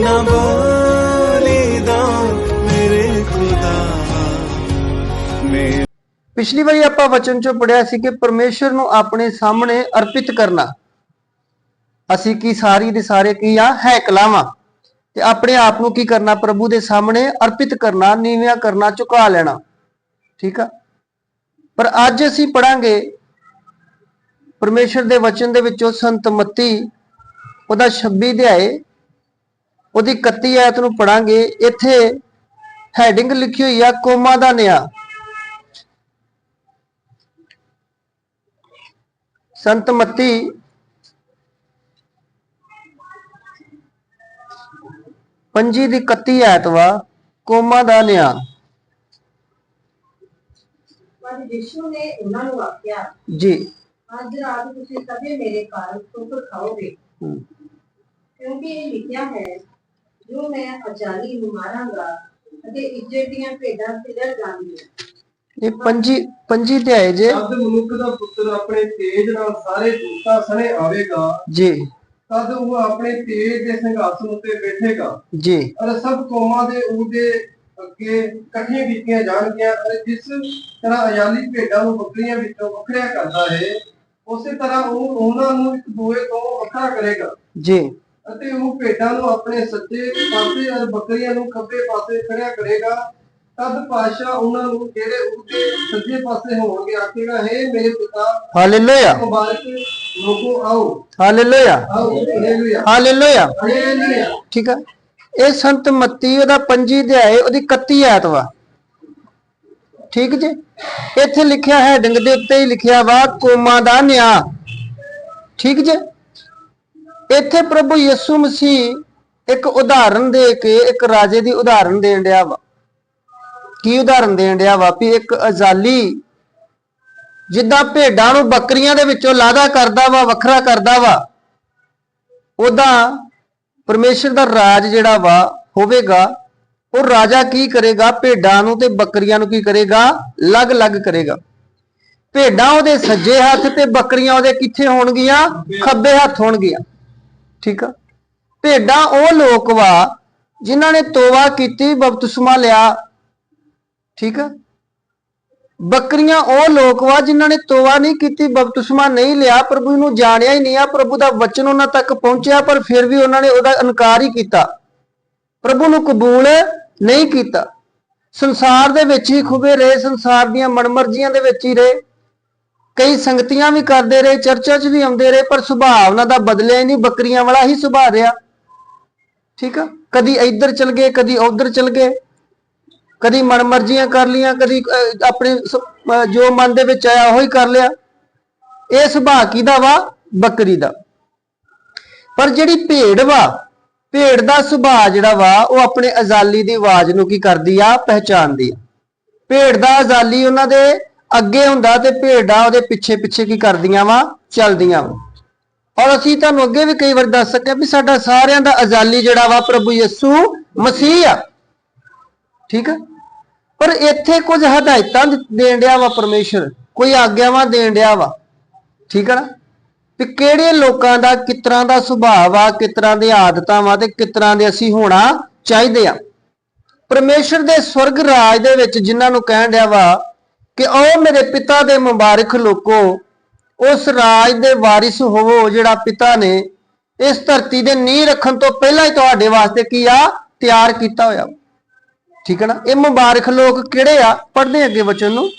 ਨਾ ਬੋਲੀ ਦਾ ਮੇਰੇ ਖੁਦਾ। ਮੇਰੇ ਪਿਛਲੀ ਵਾਰੀ ਆਪਾਂ ਵਚਨ ਚੋਂ ਪੜਿਆ ਸੀ ਕਿ ਪਰਮੇਸ਼ਰ ਨੂੰ ਆਪਣੇ ਸਾਹਮਣੇ ਅਰਪਿਤ ਕਰਨਾ। ਅਸੀਂ ਕੀ ਸਾਰੀ ਦੇ ਸਾਰੇ ਕੀ ਆ ਹੈਕਲਾਂ ਵਾਂ ਤੇ ਆਪਣੇ ਆਪ ਨੂੰ ਕੀ ਕਰਨਾ, ਪ੍ਰਭੂ ਦੇ ਸਾਹਮਣੇ ਅਰਪਿਤ ਕਰਨਾ, ਨੀਵਿਆਂ ਕਰਨਾ, ਝੁਕਾ ਲੈਣਾ। ਠੀਕ ਆ? ਪਰ ਅੱਜ ਅਸੀਂ ਪੜਾਂਗੇ ਪਰਮੇਸ਼ਰ ਦੇ ਵਚਨ ਦੇ ਵਿੱਚੋਂ ਸੰਤ ਮੱਤੀ, ਉਹਦਾ 26 ਅਧਿਆਏ ਉਹਦੀ 31 ਆਇਤ ਨੂੰ ਪੜਾਂਗੇ ਇੱਥੇ ਹੈਡਿੰਗ ਲਿਖੀ ਹੋਈ ਆ ਕੋਮਾ ਦਾ ਨਿਆ। ਸੰਤ ਮੱਤੀ ਪੰਜੀ ਦੀ 31 ਆਇਤ ਵਾ ਕੋਮਾ ਦਾ ਨਿਆ। ਪਰ ਯਿਸੂ ਨੇ ਉਹਨਾਂ ਨੂੰ ਆਖਿਆ ਜੀ। ਅੱਜ ਰਾਤ ਤੁਸੀਂ ਸਭੇ ਮੇਰੇ ਘਰ ਠੋਕਰ ਖਾਓਗੇ ਕਿਉਂਕਿ ਇਹ ਲਿਖਿਆ ਹੈ ਜੋ ਮੈਂ ਅਜਾਲੀ ਨੂੰ ਮਾਰਾਂਗਾ ਅਤੇ ਇੱਜ਼ਤ ਦੀਆਂ ਭੇਡਾਂ ਸਿਧਰ ਜਾਣਗੀਆਂ। ਇਹ ਪੰਜੀ ਪੰਜੀ ਅਧਿਆਏ ਜੇ। ਜਦ ਮਨੁੱਖ ਦਾ ਪੁੱਤਰ ਆਪਣੇ ਤੇਜ ਨਾਲ ਸਾਰੇ ਦੂਤਾਂ ਸਣੇ ਆਵੇਗਾ ਜੀ। ਤਦ ਉਹ ਆਪਣੇ ਤੇਜ ਦੇ ਸਿੰਘਾਸਨ ਉੱਤੇ ਬੈਠੇਗਾ। ਜੀ। ਅਤੇ ਸਭ ਕੌਮਾਂ ਦੇ ਉਹਦੇ ਅੱਗੇ ਇਕੱਠੀਆਂ ਕੀਤੀਆਂ ਜਾਣਗੀਆਂ ਅਤੇ ਜਿਸ ਤਰ੍ਹਾਂ ਅਯਾਲੀ ਭੇਡਾਂ ਨੂੰ ਬੱਕਰੀਆਂ ਵਿੱਚੋਂ ਵੱਖਰਿਆ ਕਰਦਾ ਹੈ ਉਸੇ ਤਰ੍ਹਾਂ ਉਹ ਉਹਨਾਂ ਨੂੰ ਇੱਕ ਦੂਏ ਤੋਂ ਵੱਖਰਾ ਕਰੇਗਾ। ਜੀ। ਅਤੇ ਉਹ ਭੇਡਾਂ ਨੂੰ ਆਪਣੇ ਸੱਜੇ ਪਾਸੇ ਅਤੇ ਬੱਕਰੀਆਂ ਨੂੰ ਖੱਬੇ ਪਾਸੇ ਖੜਿਆ ਕਰੇਗਾ। ਤਦ ਪਾਸ਼ਾ ਉਹਨਾਂ ਨੂੰ ਜਿਹੜੇ ਉਹਦੇ ਸੱਜੇ ਪਾਸੇ ਹੋਣਗੇ ਆਖੇਗਾ ਹੈ ਮੇਰੇ ਪਿਤਾ ਹਾਲੇਲੂਇਆ। ਮੁਬਾਰਕ ਲੋਕੋ ਆਓ। ਹਾਲੇਲੂਇਆ। ਆਓ ਹਾਲੇਲੂਇਆ। ਹਾਲੇਲੂਇਆ। ਹਾਲੇਲੂਇਆ। ਠੀਕ ਆ। ਇਹ ਸੰਤ ਮੱਤੀ ਉਹਦਾ ਪੰਜੀ ਅਧਿਆਏ ਉਹਦੀ 31 ਆਇਤ ਵਾ ਠੀਕ ਜੀ? ਇੱਥੇ ਲਿਖਿਆ ਹੈਡਿੰਗ ਦੇ ਉੱਤੇ ਹੀ ਲਿਖਿਆ ਵਾ ਕੋਮਾ ਦਾ ਨਿਆ। ਠੀਕ ਜੀ? ਇੱਥੇ ਪ੍ਰਭੂ ਯਿਸੂ ਮਸੀਹ ਇੱਕ ਉਦਾਹਰਨ ਦੇ ਕੇ ਇੱਕ ਰਾਜੇ ਦੀ ਉਦਾਹਰਨ ਦੇਣ ਡਿਆ ਵਾ। ਕੀ ਉਦਾਹਰਨ ਦੇਣ ਡਿਆ ਵਾ ਵੀ ਇੱਕ ਅਜ਼ਾਲੀ ਜਿੱਦਾਂ ਭੇਡਾਂ ਨੂੰ ਬੱਕਰੀਆਂ ਦੇ ਵਿੱਚੋਂ ਲਾਦਾ ਕਰਦਾ ਵਾ, ਵੱਖਰਾ ਕਰਦਾ ਵਾ, ਉਹਦਾ ਪਰਮੇਸ਼ਰ ਦਾ ਰਾਜ ਜਿਹੜਾ ਵਾ ਹੋਵੇਗਾ, ਉਹ ਰਾਜਾ ਕੀ ਕਰੇਗਾ? ਭੇਡਾਂ ਨੂੰ ਤੇ ਬੱਕਰੀਆਂ ਨੂੰ ਕੀ ਕਰੇਗਾ? ਅਲੱਗ-ਅਲੱਗ ਕਰੇਗਾ। ਭੇਡਾਂ ਉਹਦੇ ਸੱਜੇ ਹੱਥ ਤੇ ਬੱਕਰੀਆਂ ਉਹਦੇ ਕਿੱਥੇ ਹੋਣਗੀਆਂ? ਖੱਬੇ ਹੱਥ ਹੋਣਗੀਆਂ। ਠੀਕ ਆ? ਭੇਡਾਂ ਉਹ ਲੋਕ ਵਾ ਜਿਨ੍ਹਾਂ ਨੇ ਤੋਬਾ ਕੀਤੀ, ਬਪਤਿਸਮਾ ਲਿਆ, ਠੀਕ ਆ? ਬੱਕਰੀਆਂ ਉਹ ਲੋਕ ਵਾ ਜਿਨ੍ਹਾਂ ਨੇ ਤੋਬਾ ਨਹੀਂ ਕੀਤੀ, ਬਪਤਿਸਮਾ ਨਹੀਂ ਲਿਆ, ਪ੍ਰਭੂ ਨੂੰ ਜਾਣਿਆ ਹੀ ਨਹੀਂ ਆ, ਪ੍ਰਭੂ ਦਾ ਵਚਨ ਉਹਨਾਂ ਤੱਕ ਪਹੁੰਚਿਆ, ਪਰ ਫਿਰ ਵੀ ਉਹਨਾਂ ਨੇ ਉਹਦਾ ਇਨਕਾਰ ਹੀ ਕੀਤਾ। ਪ੍ਰਭੂ ਨੂੰ ਕਬੂਲ ਨਹੀਂ ਕੀਤਾ। ਸੰਸਾਰ ਦੇ ਵਿੱਚ ਹੀ ਖੁਬੇ ਰਹੇ, ਸੰਸਾਰ ਦੀਆਂ ਮਨਮਰਜ਼ੀਆਂ ਦੇ ਵਿੱਚ ਹੀ ਰਹੇ। ਕਈ ਸੰਗਤੀਆਂ ਵੀ ਕਰਦੇ ਰਹੇ, ਚਰਚਾ 'ਚ ਵੀ ਆਉਂਦੇ ਰਹੇ, ਪਰ ਸੁਭਾਅ ਉਹਨਾਂ ਦਾ ਬਦਲਿਆ ਹੀ ਨਹੀਂ, ਬੱਕਰੀਆਂ ਵਾਲਾ ਹੀ ਸੁਭਾਅ ਰਿਹਾ। ਠੀਕ ਆ? ਕਦੀ ਇੱਧਰ ਚਲ ਗਏ, ਕਦੀ ਉੱਧਰ ਚਲ ਗਏ, ਕਦੀ ਮਨਮਰਜ਼ੀਆਂ ਕਰ ਲੀਆਂ ਕਦੀ ਆਪਣੇ ਜੋ ਮਨ ਦੇ ਵਿੱਚ ਆਇਆ ਉਹੀ ਕਰ ਲਿਆ। ਇਹ ਸੁਭਾਅ ਕਿਹਦਾ ਵਾ? ਬੱਕਰੀ ਦਾ। ਪਰ ਜਿਹੜੀ ਭੇਡ ਵਾ, ਭੇਡ ਦਾ ਸੁਭਾਅ ਜਿਹੜਾ ਵਾ, ਉਹ ਆਪਣੇ ਅਜ਼ਾਲੀ ਦੀ ਆਵਾਜ਼ ਨੂੰ ਕੀ ਕਰਦੀ ਆ? ਪਹਿਚਾਨਦੀ ਆ। ਭੇਡ ਦਾ ਅਜ਼ਾਲੀ ਉਹਨਾਂ ਦੇ ਅੱਗੇ ਹੁੰਦਾ ਤੇ ਭੇਡਾਂ ਉਹਦੇ ਪਿੱਛੇ ਪਿੱਛੇ ਕੀ ਕਰਦੀਆਂ ਵਾ? ਚੱਲਦੀਆਂ ਵਾ। ਔਰ ਅਸੀਂ ਤੁਹਾਨੂੰ ਅੱਗੇ ਵੀ ਕਈ ਵਾਰ ਦੱਸ ਸਕਿਆ ਵੀ ਸਾਡਾ ਸਾਰਿਆਂ ਦਾ ਅਜ਼ਾਲੀ ਜਿਹੜਾ ਵਾ ਪ੍ਰਭੂ ਯਿਸੂ ਮਸੀਹ ਆ। ਠੀਕ ਆ? ਪਰ ਇੱਥੇ ਕੁਝ ਹਦਾਇਤਾਂ ਦੇਣ ਡਿਆ ਵਾ ਪਰਮੇਸ਼ਰ। ਕੋਈ ਆਗਿਆਵਾਂ ਦੇਣ ਡਿਆ ਵਾ। ਠੀਕ ਆ ਨਾ? ਵੀ ਕਿਹੜੇ ਲੋਕਾਂ ਦਾ, ਕਿਸ ਤਰ੍ਹਾਂ ਦਾ ਸੁਭਾਅ ਵਾ, ਕਿਸ ਤਰ੍ਹਾਂ ਦੀਆਂ ਆਦਤਾਂ ਵਾ ਤੇ ਕਿਸ ਤਰ੍ਹਾਂ ਦੇ ਅਸੀਂ ਹੋਣਾ ਚਾਹੀਦੇ ਆ। ਪਰਮੇਸ਼ਰ ਦੇ ਸਵਰਗ ਰਾਜ ਦੇ ਵਿੱਚ ਜਿਨ੍ਹਾਂ ਨੂੰ ਕਹਿਣ ਡਿਆ ਵਾ ਕਿ ਉਹ ਮੇਰੇ ਪਿਤਾ ਦੇ ਮੁਬਾਰਕ ਲੋਕੋ ਉਸ ਰਾਜ ਦੇ ਵਾਰਿਸ ਹੋਵੋ ਜਿਹੜਾ ਪਿਤਾ ਨੇ ਇਸ ਧਰਤੀ ਦੇ ਨੀਂਹ ਰੱਖਣ ਤੋਂ ਪਹਿਲਾਂ ਹੀ ਤੁਹਾਡੇ ਵਾਸਤੇ ਕੀ ਆ? ਤਿਆਰ ਕੀਤਾ ਹੋਇਆ। ਠੀਕ ਹੈ ਨਾ? ਇਹ ਮੁਬਾਰਕ ਲੋਕ ਕਿਹੜੇ ਆ? ਪੜ੍ਹਦੇ ਅੱਗੇ ਵਚਨ ਨੂੰ।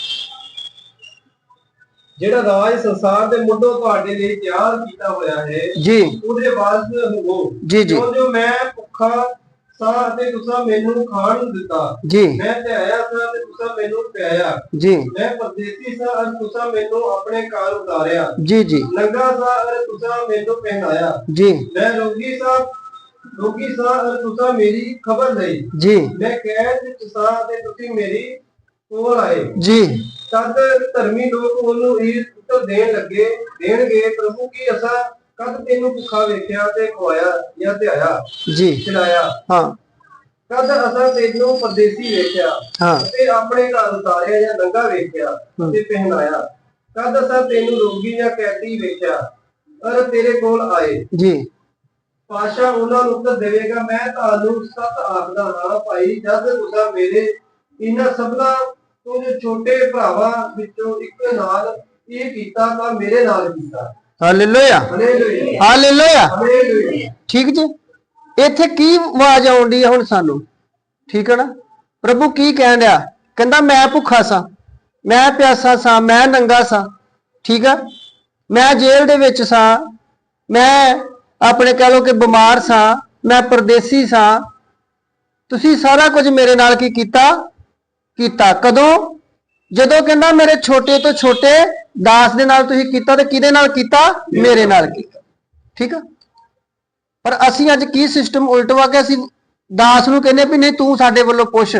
ਜਿਹੜਾ ਰਾਜ ਸੰਸਾਰ ਦੇ ਮੁੱਢੋਂ ਤੁਹਾਡੇ ਲਈ ਤਿਆਰ ਕੀਤਾ ਹੋਇਆ ਹੈ ਜੀ। ਉਹਦੇ ਵਾਸਤੇ ਹੋਵੋ। ਜੀ, ਜੀ। ਜੋ ਜੋ ਮੈਂ ਭੁੱਖਾ ਸਾਂ ਤੇ ਤੁਸੀਂ ਮੈਨੂੰ ਖਾਣ ਨੂੰ ਦਿੱਤਾ। ਜੀ। ਮੈਂ ਤੇ ਆਇਆ ਸਾਂ ਤੇ ਤੁਸੀਂ ਮੈਨੂੰ ਪਿਆਇਆ। ਜੀ। ਮੈਂ ਪਰਦੇਸੀ ਸਾਂ ਅਤੇ ਤੁਸੀਂ ਮੈਨੂੰ ਆਪਣੇ ਘਰ ਉਤਾਰਿਆ। ਜੀ ਜੀ। ਨੰਗਾ ਸਾਂ ਅਤੇ ਤੁਸੀਂ ਮੈਨੂੰ ਪਹਿਨਾਇਆ। ਜੀ। ਮੈਂ ਰੋਗੀ ਸਾਂ ਰੋਗੀ ਸਾਂ ਅਤੇ ਤੁਸੀਂ ਮੇਰੀ ਖਬਰ ਲਈ। ਜੀ। ਮੈਂ ਕੈਦ ਵਿੱਚ ਸਾਂ ਤੇ ਤੁਸੀਂ ਮੇਰੀ ਕੋਲ ਆਏ। ਜੀ। ਤਦ ਧਰਮੀ ਲੋਕ ਉਹਨੂੰ ਇਹ ਉੱਤਰ ਦੇਣ ਲੱਗੇ। ਦੇਣਗੇ ਪ੍ਰਭੂ ਕੀ ਅਸਾਂ ਕਦ ਤੈਨੂੰ ਭੁੱਖਾ ਵੇਖਿਆ ਤੇ ਖਵਾਇਆ ਜਾਂ ਧਿਆਇਆ ਜੀ। ਖਿਲਾਇਆ। ਹਾਂ। ਕਦ ਅਸਾਂ ਤੈਨੂੰ ਪਰਦੇਸੀ ਵੇਖਿਆ ਹਾਂ। ਤੇ ਆਪਣੇ ਘਰ ਉਤਾਰਿਆ ਜਾਂ ਨੰਗਾ ਵੇਖਿਆ ਤੇ ਪਹਿਨਾਇਆ। ਕਦ ਅਸਾਂ ਤੈਨੂੰ ਰੋਗੀ ਜਾਂ ਕੈਦੀ ਵੇਖਿਆ ਅਰ ਤੇਰੇ ਕੋਲ ਆਏ। ਜੀ। ਪਾਸ਼ਾ ਉਹਨਾਂ ਨੂੰ ਉੱਤਰ ਦੇਵੇਗਾ ਮੈਂ ਤੁਹਾਨੂੰ ਸਤ ਆਖਦਾ ਹਾਂ ਭਾਈ ਜਦ ਤੁਸੀਂ ਮੇਰੇ ਇਹਨਾਂ ਸਭਨਾ ਤੋਂ ਜੋ ਛੋਟੇ ਭਰਾਵਾਂ ਵਿੱਚੋਂ ਇੱਕ ਨਾਲ ਇਹ ਕੀਤਾ ਤਾਂ ਮੇਰੇ ਨਾਲ ਕੀਤਾ। ਹਾਲੇਲੂਇਆ ਹਾਲੇਲੂਇਆ ਠੀਕ ਜੀ? ਇੱਥੇ ਕੀ ਆਵਾਜ਼ ਆਉਂਦੀ ਹੈ ਹੁਣ ਸਾਨੂੰ? ਠੀਕ ਹੈ ਨਾ? ਪ੍ਰਭੂ ਕੀ ਕਹਿਣ ਡਿਆ? ਕਹਿੰਦਾ ਮੈਂ ਭੁੱਖਾ ਸਾਂ ਮੈਂ ਪਿਆਸਾ ਸਾਂ ਮੈਂ ਨੰਗਾ ਸਾਂ ਠੀਕ ਆ? ਮੈਂ ਜੇਲ੍ਹ ਦੇ ਵਿੱਚ ਸਾਂ ਮੈਂ ਆਪਣੇ ਕਹ ਲੋ ਕਿ ਬਿਮਾਰ ਸਾਂ ਮੈਂ ਪਰਦੇਸੀ ਸਾਂ। ਤੁਸੀਂ ਸਾਰਾ ਕੁਝ ਮੇਰੇ ਨਾਲ ਕੀ ਕੀਤਾ? ਕੀਤਾ ਕਦੋਂ? ਜਦੋਂ ਕਹਿੰਦਾ ਮੇਰੇ ਛੋਟੇ ਤੋਂ ਛੋਟੇ ਦਾਸ ਦੇ ਨਾਲ ਤੁਸੀਂ ਕੀਤਾ ਤੇ ਕਿਹਦੇ ਨਾਲ ਕੀਤਾ? ਮੇਰੇ ਨਾਲ ਕੀਤਾ। ਠੀਕ ਆ? ਪਰ ਅਸੀਂ ਅੱਜ ਕੀ ਸਿਸਟਮ ਉਲਟਵਾ ਕੇ ਅਸੀਂ ਦਾਸ ਨੂੰ ਕਹਿੰਦੇ ਵੀ ਨਹੀਂ ਤੂੰ ਸਾਡੇ ਵੱਲੋਂ ਪੁੱਛ।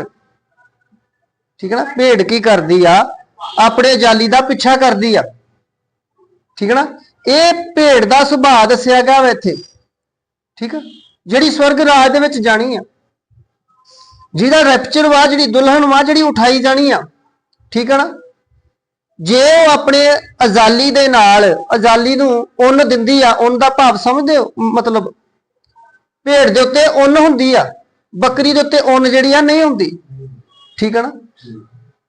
ਠੀਕ ਹੈ ਨਾ? ਭੇਡ ਕੀ ਕਰਦੀ ਆ? ਆਪਣੇ ਜਾਲੀ ਦਾ ਪਿੱਛਾ ਕਰਦੀ ਆ। ਠੀਕ ਹੈ ਨਾ? ਇਹ ਭੇਡ ਦਾ ਸੁਭਾਅ ਦੱਸਿਆ ਗਿਆ ਵਾ ਇੱਥੇ। ਠੀਕ ਆ? ਜਿਹੜੀ ਸਵਰਗ ਰਾਜ ਦੇ ਵਿੱਚ ਜਾਣੀ ਆ। ਜਿਹਦਾ ਰੈਪਚਰ ਵਾ ਜਿਹੜੀ ਦੁਲਹਨ ਵਾ ਜਿਹੜੀ ਉਠਾਈ ਜਾਣੀ ਆ। ਠੀਕ ਹੈ ਨਾ? ਜੇ ਉਹ ਆਪਣੇ ਅਜ਼ਾਲੀ ਦੇ ਨਾਲ, ਅਜ਼ਾਲੀ ਨੂੰ ਉੱਨ ਦਿੰਦੀ ਆ, ਉੱਨ ਦਾ ਭਾਵ ਸਮਝਦੇ ਹੋ? ਮਤਲਬ ਭੇਡ ਦੇ ਉੱਤੇ ਉੱਨ ਹੁੰਦੀ ਆ, ਬੱਕਰੀ ਦੇ ਉੱਤੇ ਉੱਨ ਜਿਹੜੀ ਆ ਨਹੀਂ ਹੁੰਦੀ। ਠੀਕ ਹੈ ਨਾ?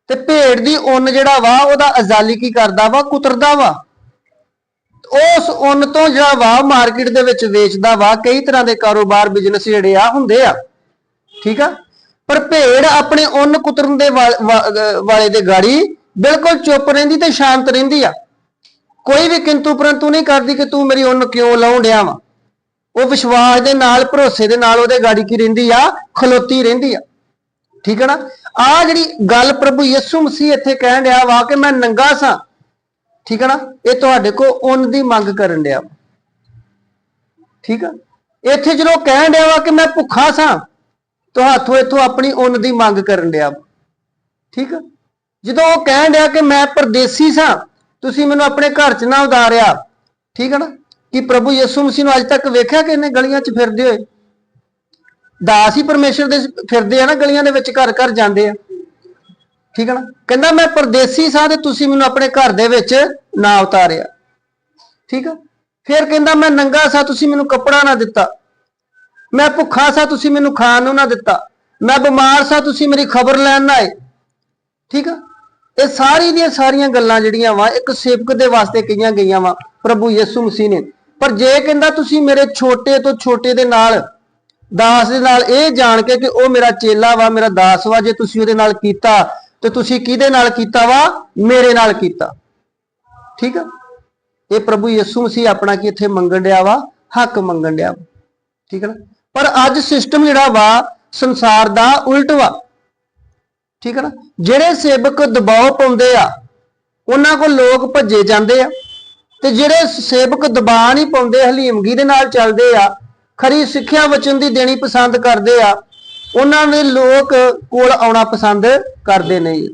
ਤੇ ਭੇਡ ਦੀ ਉੱਨ ਜਿਹੜਾ ਵਾ, ਉਹਦਾ ਅਜ਼ਾਲੀ ਕੀ ਕਰਦਾ ਵਾ? ਕੁਤਰਦਾ ਵਾ। ਉਸ ਉੱਨ ਤੋਂ ਜਿਹੜਾ ਵਾ, ਮਾਰਕੀਟ ਦੇ ਵਿੱਚ ਵੇਚਦਾ ਵਾ, ਕਈ ਤਰ੍ਹਾਂ ਦੇ ਕਾਰੋਬਾਰ ਬਿਜ਼ਨਸ ਜਿਹੜੇ ਆ, ਹੁੰਦੇ ਆ। ਠੀਕ ਆ? ਪਰ ਭੇਡ ਆਪਣੇ ਉੱਨ ਕੁਤਰਨ ਦੇ ਵਾਲੇ ਦੇ ਗਾੜੀ ਬਿਲਕੁਲ ਚੁੱਪ ਰਹਿੰਦੀ ਤੇ ਸ਼ਾਂਤ ਰਹਿੰਦੀ ਆ। ਕੋਈ ਵੀ ਕਿੰਤੂ ਪਰੰਤੂ ਨਹੀਂ ਕਰਦੀ ਕਿ ਤੂੰ ਮੇਰੀ ਉੱਨ ਕਿਉਂ ਲਾਉਣ ਡਿਆ ਵਾ? ਉਹ ਵਿਸ਼ਵਾਸ ਦੇ ਨਾਲ, ਭਰੋਸੇ ਦੇ ਨਾਲ ਉਹਦੇ ਗਾੜੀ ਕੀ ਰਹਿੰਦੀ ਆ? ਖਲੋਤੀ ਰਹਿੰਦੀ ਆ। ਠੀਕ ਹੈ ਨਾ? ਆ ਜਿਹੜੀ ਗੱਲ ਪ੍ਰਭੂ ਯਿਸੂ ਮਸੀਹ ਇੱਥੇ ਕਹਿਣ ਡਿਆ ਵਾ ਕਿ ਮੈਂ ਨੰਗਾ ਸਾਂ। ਠੀਕ ਹੈ ਨਾ? ਇਹ ਤੁਹਾਡੇ ਕੋ ਉੱਨ ਦੀ ਮੰਗ ਕਰਨ ਡਿਆ ਵਾ। ਠੀਕ ਆ? ਇੱਥੇ ਜਦੋਂ ਕਹਿਣ ਡਿਆ ਵਾ ਕਿ ਮੈਂ ਭੁੱਖਾ ਸਾਂ, ਤੋ ਹੱਥੋਂ ਇੱਥੋਂ ਆਪਣੀ ਉੱਨ ਦੀ ਮੰਗ ਕਰਨ ਡਿਆ ਵਾ। ਠੀਕ ਆ? ਜਦੋਂ ਉਹ ਕਹਿਣ ਡਿਆ ਕਿ ਮੈਂ ਪਰਦੇਸੀ ਸਾਂ, ਤੁਸੀਂ ਮੈਨੂੰ ਆਪਣੇ ਘਰ 'ਚ ਨਾ ਉਤਾਰਿਆ। ਠੀਕ ਹੈ ਨਾ? ਕਿ ਪ੍ਰਭੂ ਯਿਸੂ ਮਸੀਹ ਨੂੰ ਅੱਜ ਤੱਕ ਵੇਖਿਆ ਕਿ ਇਹਨੇ ਗਲੀਆਂ 'ਚ ਫਿਰਦੇ ਹੋਏ? ਦਾਸ ਹੀ ਪਰਮੇਸ਼ਰ ਦੇ ਫਿਰਦੇ ਆ ਨਾ, ਗਲੀਆਂ ਦੇ ਵਿੱਚ ਘਰ ਘਰ ਜਾਂਦੇ ਆ। ਠੀਕ ਹੈ ਨਾ? ਕਹਿੰਦਾ, ਮੈਂ ਪਰਦੇਸੀ ਸਾਂ ਤੇ ਤੁਸੀਂ ਮੈਨੂੰ ਆਪਣੇ ਘਰ ਦੇ ਵਿੱਚ ਨਾ ਉਤਾਰਿਆ। ਠੀਕ ਆ? ਫਿਰ ਕਹਿੰਦਾ, ਮੈਂ ਨੰਗਾ ਸਾਂ, ਤੁਸੀਂ ਮੈਨੂੰ ਕੱਪੜਾ ਨਾ ਦਿੱਤਾ। ਮੈਂ ਭੁੱਖਾ ਸਾਂ, ਤੁਸੀਂ ਮੈਨੂੰ ਖਾਣ ਨੂੰ ਨਾ ਦਿੱਤਾ। ਮੈਂ ਬਿਮਾਰ ਸਾਂ, ਤੁਸੀਂ ਮੇਰੀ ਖਬਰ ਲੈਣ ਨਾ ਆਏ। ਠੀਕ ਆ? ਇਹ ਸਾਰੀ ਦੀਆਂ ਸਾਰੀਆਂ ਗੱਲਾਂ ਜਿਹੜੀਆਂ ਵਾ, ਇੱਕ ਸੇਵਕ ਦੇ ਵਾਸਤੇ ਕਹੀਆਂ ਗਈਆਂ ਵਾ, ਪ੍ਰਭੂ ਯਿਸੂ ਮਸੀਹ ਨੇ। ਪਰ ਜੇ ਕਹਿੰਦਾ ਤੁਸੀਂ ਮੇਰੇ ਛੋਟੇ ਤੋਂ ਛੋਟੇ ਦੇ ਨਾਲ, ਦਾਸ ਦੇ ਨਾਲ ਇਹ ਜਾਣ ਕੇ ਕਿ ਉਹ ਮੇਰਾ ਚੇਲਾ ਵਾ, ਮੇਰਾ ਦਾਸ ਵਾ, ਜੇ ਤੁਸੀਂ ਉਹਦੇ ਨਾਲ ਕੀਤਾ, ਤੇ ਤੁਸੀਂ ਕਿਹਦੇ ਨਾਲ ਕੀਤਾ ਵਾ? ਮੇਰੇ ਨਾਲ ਕੀਤਾ। ਠੀਕ ਆ? ਇਹ ਪ੍ਰਭੂ ਯਿਸੂ ਮਸੀਹ ਆਪਣਾ ਕੀ ਇੱਥੇ ਮੰਗਣ ਡਿਆ ਵਾ? ਹੱਕ ਮੰਗਣ ਡਿਆ ਵਾ। ਠੀਕ ਹੈ ਨਾ? ਪਰ ਅੱਜ ਸਿਸਟਮ ਜਿਹੜਾ ਵਾ, ਸੰਸਾਰ ਦਾ ਉਲਟ ਵਾ। ਠੀਕ ਹੈ ਨਾ? ਜਿਹੜੇ ਸੇਵਕ ਦਬਾਅ ਪਾਉਂਦੇ ਆ, ਉਹਨਾਂ ਕੋਲ ਲੋਕ ਭੱਜੇ ਜਾਂਦੇ ਆ। ਤੇ ਜਿਹੜੇ ਸੇਵਕ ਦਬਾਅ ਨਹੀਂ ਪਾਉਂਦੇ, ਹਲੀਮਗੀ ਦੇ ਨਾਲ ਚੱਲਦੇ ਆ, ਖਰੀ ਸਿੱਖਿਆ ਵਚਨ ਦੀ ਦੇਣੀ ਪਸੰਦ ਕਰਦੇ ਆ, ਉਹਨਾਂ ਦੇ ਲੋਕ ਕੋਲ ਆਉਣਾ ਪਸੰਦ ਕਰਦੇ ਨਹੀਂ